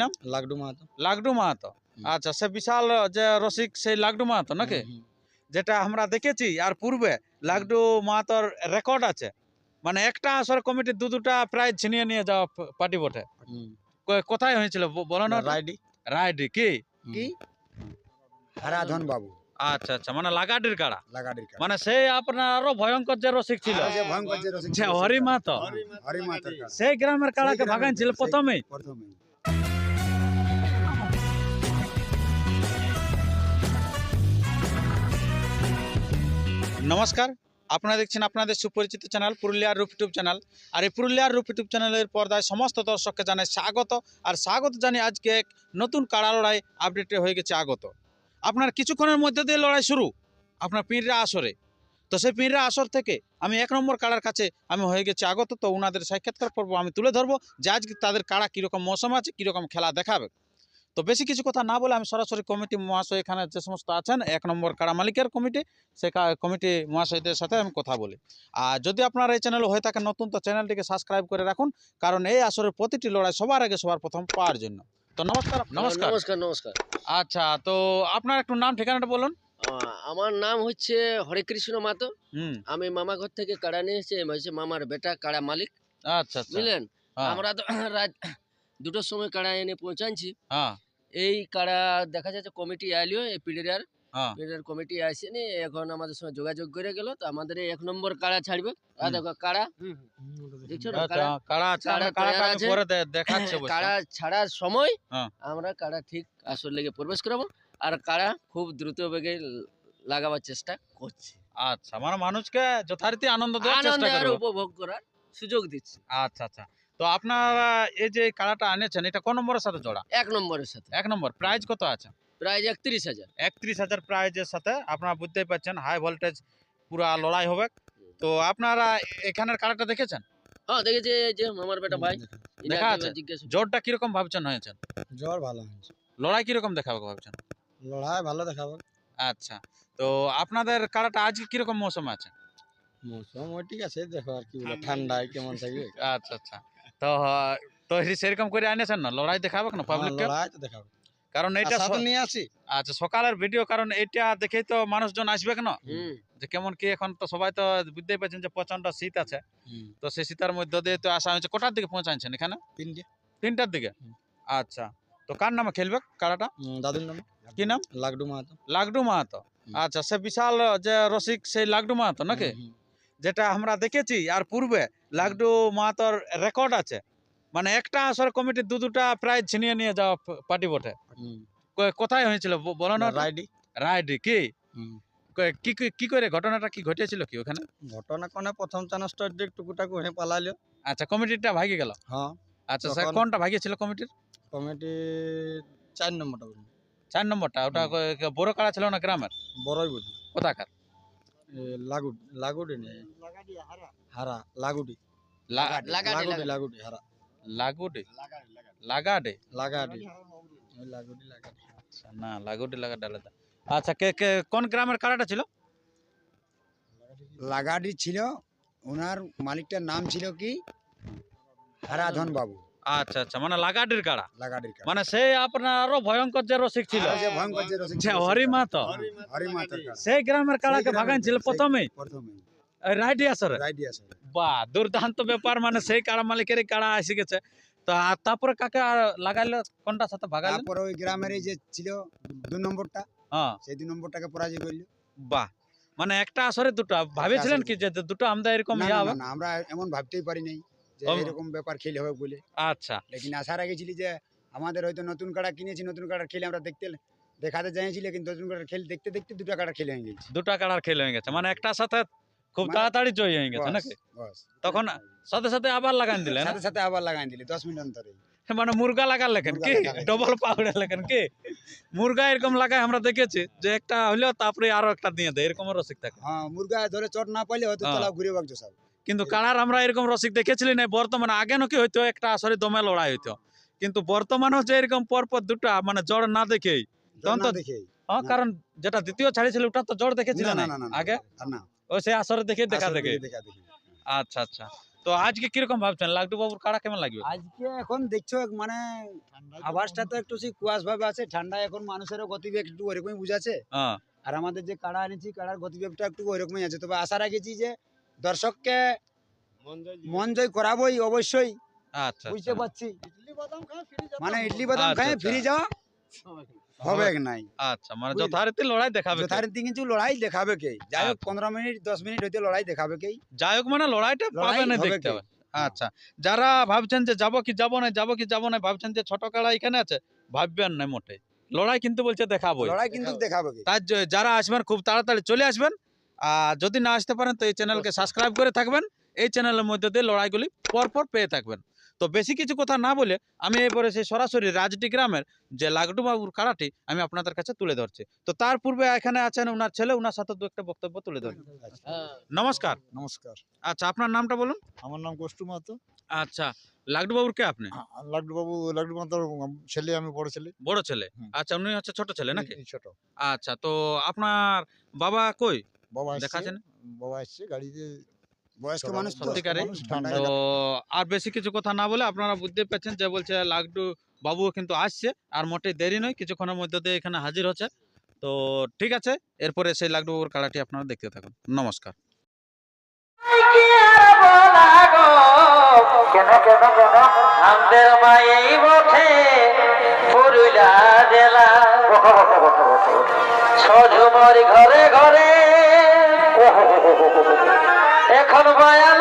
নাম? মাহাতো। আচ্ছা সে বিশাল যে রসিক সেই লাগডু মাহাতো নাকি? যেটা আমরা দেখেছি আর পূর্বে লাগডু মাহাতোর রেকর্ড আছে। মানে একটা আসর কমিটির দু দুটা প্রাইজ ছিনিয়ে নিয়ে যাওয়া পার্টি বটে। কোথায় হয়েছিল? বলো না রাইডি রায়ডি। কি? কি? হারাধন বাবু। আচ্ছা আচ্ছা মানে লাগাডির কাড়া লাগাডির কাড়া। মানে সেই আপনার আরও ভয়ঙ্কর যে রসিক ছিল। যে ভয়ঙ্কর যে রসিক যে ছিল হরি মাহাতো। কাড়া। সেই গ্রামের কাড়াকে ভাগান ছিল প্রথমেই। প্রথমেই। নমস্কার। আপনারা দেখছেন আপনাদের সুপরিচিত চ্যানেল পুরুলিয়ার রূপ ইউটিউব চ্যানেল। আর এই পুরুলিয়ার রূপ ইউটিউব চ্যানেলের পর্দায় সমস্ত দর্শককে জানাই স্বাগত। আর স্বাগত জানিয়ে আজকে এক নতুন কাড়া লড়াই আপডেট হয়ে গেছে আগত। আপনার কিছুক্ষণের মধ্যে দিয়ে লড়াই শুরু। আপনার পিঁড়রা আসরে। তো সেই পিঁড়রা আসর থেকে আমি এক নম্বর কাড়ার কাছে আমি হয়ে গেছি আগত। তো ওনাদের সাক্ষাৎকার পর্ব আমি তুলে ধরবো যে আজকে তাদের কাড়া কীরকম মৌসুম আছে, কীরকম খেলা দেখাবে। তো বেশি কিছু কথা না বলে আমি সরাসরি কমিটি মহাশয় এখানে যে সমস্ত আছেন এক নম্বর কাড়া মালিকের কমিটি সে কমিটি মহাশয়দের সাথে আমি কথা বলি। আর যদি আপনার এই চ্যানেল হয়ে থাকে নতুন তো চ্যানেলটিকে সাবস্ক্রাইব করে রাখুন কারণ এই আসরের প্রতিটি লড়াই সবার আগে সবার প্রথম পাওয়ার জন্য। তো নমস্কার নমস্কার। নমস্কার নমস্কার। আচ্ছা তো আপনার একটু নাম ঠিকানাটা বলুন। আমার নাম হচ্ছে হরেকৃষ্ণ মাতো। আমি মামা ঘর থেকে কাড়া নিয়ে এসেছি হচ্ছে মামার বেটা কাড়া মালিক। আচ্ছা আচ্ছা। বুঝলেন? হ্যাঁ, আমরা তো রাত দুটোর সময় কাড়া এনে পৌঁছাচ্ছি হ্যাঁ। এই কাড়া দেখা যাচ্ছে কমিটি আইলিও এই পিডিআর হ্যাঁ। পিডিআর কমিটি আসেনি এখন আমাদের সঙ্গে যোগাযোগ করে গেল। তো আমাদের এক নম্বর কাড়া ছাড়বে? আর দেখো কাড়া দেখছ দেখাচ্ছি অবশ্য। ছাড়ার সময় হ্যাঁ। আমরা কাড়া ঠিক আসর লেগে প্রবেশ করাবো। আর কারা খুব দ্রুত বেগে লাগাবার চেষ্টা করছি। আচ্ছা মানে মানুষকে যথারীতি আনন্দ দেওয়ার আনন্দ চেষ্টা আর উপভোগ করার সুযোগ দিচ্ছি। আচ্ছা আচ্ছা। তো আপনারা এই যে কাড়াটা আনেছেন এটা কোন নম্বরের সাথে জোড়া? এক নম্বরের সাথে। এক নম্বর প্রাইস কত আছে? প্রাইজ একত্রিশ হাজার। একত্রিশ হাজার প্রাইজের সাথে আপনারা বুঝতেই পারছেন হাই ভোল্টেজ পুরা লড়াই হবে। তো আপনারা এখানের কাড়াটা দেখেছেন? হ্যাঁ দেখেছি এই যে মামার বেটা ভাই দেখা আছে? জোরটা কীরকম ভাবছেন হয়েছেন জ্বর ভালো হয়েছে। লড়াই কীরকম দেখাবে ভাবছেন? লড়াই ভালো দেখাবো। আচ্ছা তো আপনাদের কাড়াটা আজকে কীরকম মৌসুম আছে? মৌসুম ওই ঠিক আছে দেখো আর কি ঠান্ডায় কেমন থাকবে। আচ্ছা আচ্ছা। তো তো সেরকম করে আনেছেন না? লড়াই দেখাবে না পাবলিককে লড়াই তো দেখাবো। কারণ এটা সাথে নিয়ে আসি। আচ্ছা সকালের ভিডিও কারণ এটা দেখেই তো মানুষজন আসবে কেন? যে কেমন কি এখন তো সবাই তো বুঝতেই পারছেন যে প্রচণ্ড শীত আছে। তো সেই শীতের মধ্যে দিয়ে তো আসা হয়েছে। কটার দিকে পৌঁছাচ্ছেন এখানে? তিনটে। তিনটার দিকে? আচ্ছা তো কার নামে খেলবে কারাটা? দাদুর নাম। কি নাম? লাগডু মাহাতো। লাগডু মাহাতো। আচ্ছা সে বিশাল যে রসিক সেই লাগডু মাহাতো নাকি। যেটা আমরা দেখেছি আর পূর্বে লাগডু মাহাতোর রেকর্ড আছে। মানে একটা আসর কমিটির দু দুটা প্রাইজ ছিনিয়ে নিয়ে যাওয়া পার্টি বটে কোথায় হয়েছিল? বলো না রাইডি রায়ডি। কি। কো- কি করে ঘটনাটা কি ঘটেছিল কি ওখানে? ঘটনা কোনে? প্রথম চানসটা দেখ টুকুটাকু হয়ে পালাইলো আচ্ছা কমিটিটা ভাগি গেল? হ্যাঁ। আচ্ছা স্যার কোনটা ভাগিয়েছিল কমিটির? কমিটি চার নম্বরটা চার নম্বরটা ওটা বড় কাড়া ছিল না গ্রামের? বড়ই বুঝি কোথাকার? লাগুড লাগুডি নেই হারা। লাগুডি লাগাডি, লাগুডি হারা। লাগুডি লাগাডে লাগাডি ওই লাগুডি লাগাডি আচ্ছা না লাগুডি লাগাডে আলাদা। আচ্ছা কে কে কোন গ্রামের কাড়াটা ছিল? লাগাডি ছিল ওনার মালিকটার নাম ছিল কি? হারাধন বাবু আচ্ছা আচ্ছা। মানে লাগাডির কাড়া। লাগাডির কাড়া। মানে সেই আপনার আরও ভয়ঙ্কর যে রসিক ছিল। আর যে ভয়ঙ্কর যে রসিক যে। সেই গ্রামের কাড়াকে ভাগান ছিল রাইডি আসরে রাইডি আছে বাহ দুর্দান্ত ব্যাপার মানে সেই কাড়া মালিকেরই কাড়া এসে গেছে। তো আর তারপরে কাকে লাগাইলো? কোনটার সাথে ভাগাইলেন তারপর ওই গ্রামের এই যে ছিল দু নম্বরটা হ্যাঁ। সেই দু নম্বরটাকে পরাজয় করল। বাহ মানে একটা আসরে দুটো। ভাবেছিলেন কি যে দুটো আমরা এরকম আমরা এমন ভাবতেই পারি নাই। যে এরকম ব্যাপার খেলে হবে বলে। আচ্ছা। লেকিন আশা রাখেছিলি যে আমাদের হয়তো নতুন কাড়া কিনেছি নতুন কাড়া খেলে আমরা দেখতে দেখাতে চাইছিলি কিন্তু নতুন খেলে দেখতে দেখতে দুটো কাড়া খেলে হয়ে গেছি। দুটা কাড়ার খেল হয়ে গেছে। মানে একটার সাথে খুব মানে- তাড়াতাড়ি জয় হয়ে গেছে নাকি? তখন সাথে সাথে আবার লাগান দিলেন সাথে সাথে আবার দিলি দশ মিনিট অন্তরে। মানে মুরগা লাগার লেখেন কি? ডবল পাউডার লেখেন কি? মুরগা এরকম লাগায় আমরা দেখেছি যে একটা হইল তারপরে আরও একটা দিয়ে দেয় এরকম রসিক থাকে। হ্যাঁ মুরগা ধরে চট না পাইলে হয়তো হ্যাঁ। চলা ঘুরে বাগছো সব। কিন্তু কাড়ার আমরা এরকম রসিক দেখেছিলি না বর্তমানে আগে নাকি হইতো একটা আসরে দমে লড়াই হইতো। কিন্তু বর্তমানেও যে এরকম পরপর দুটা মানে জড় না দেখেই তখন তো- দেখে হ্যাঁ কারণ যেটা দ্বিতীয় ছাড়িয়েছিল ওটা তো জড় দেখেছিল না আগে? ওই সেই আসরে দেখে দেখা দেখে। আচ্ছা আচ্ছা। তো আজকে কীরকম ভাবছেন? লাড্ডু বাবুর কাড়া কেমন লাগবে? আজকে এখন দেখছ মানে আবাসটা তো একটু সেই কুয়াশ ভাবে আছে ঠান্ডা এখন মানুষেরও গতিবেগ একটু ওইরকমই বুঝাচ্ছে। হ্যাঁ। আর আমাদের যে কাড়া এনেছি কাড়ার গতিবেগটা একটু ওইরকমই আছে। তবে আশা রাখেছি যে দর্শককে মন জয় করাবোই অবশ্যই। আচ্ছা বুঝতে আচ্ছা। পারছি। মানে ইডলি বাদাম আচ্ছা, খায় আচ্ছা। ফিরে যাওয়া হবে নাই? আচ্ছা মানে যথারীতি লড়াই দেখাবে কে? যথারীতি কিছু লড়াই দেখাবে কে? যাই হোক। পনেরো মিনিট দশ মিনিট হইতে লড়াই দেখাবে কে? যাই হোক মানে লড়াইটা লড়াই পাবে না দেখতে হবে। আচ্ছা যারা ভাবছেন যে যাব কি যাব না যাব কি যাব না ভাবছেন যে ছোট কাড়া এখানে আছে ভাববেন না মোটে। লড়াই কিন্তু বলছে দেখাবোই। লড়াই কিন্তু দেখাবে তার যারা আসবেন খুব তাড়াতাড়ি চলে আসবেন। যদি না আসতে পারেন তো এই চ্যানেলকে সাবস্ক্রাইব করে থাকবেন। এই চ্যানেলের মধ্যে দিয়ে লড়াইগুলি পরপর পেয়ে থাকবেন। তো বেশি কিছু কথা না বলে আমি এবারে সেই সরাসরি রাজটি গ্রামের যে লাগডু বাবুর কাড়াটি আমি আপনাদের কাছে তুলে ধরছি। তো তার পূর্বে এখানে আছেন ওনার ছেলে ওনার সাথে দু একটা বক্তব্য তুলে ধরি। হ্যাঁ নমস্কার। নমস্কার। আচ্ছা আপনার নামটা বলুন? আমার নাম কষ্টু মাহাতো। আচ্ছা লাড্ডু বাবুর কে আপনি? লাড্ডু বাবু লাড্ডু মাহাতোর ছেলে আমি বড় ছেলে। বড় ছেলে? আচ্ছা উনি হচ্ছে ছোট ছেলে নাকি? ছোট। আচ্ছা তো আপনার বাবা কই? বাবা দেখাচ্ছেন? বাবা আসছে গাড়িতে বয়স্ক মানুষ তো সত্যিকারে? তো আর বেশি কিছু কথা না বলে আপনারা বুঝতে পারছেন যে বলছে লাড্ডু বাবুও কিন্তু আসছে আর মোটেই দেরি নয় কিছুক্ষণের মধ্যে দিয়ে এখানে হাজির হচ্ছে। তো ঠিক আছে এরপরে সেই লাড্ডু বাবুর কাড়াটি আপনারা দেখতে থাকুন। নমস্কার। কেন কেন কেন আমাদের মায়েই বটে পুরুলা জেলা সজুমরি ঘরে ঘরে এখন মায়ালো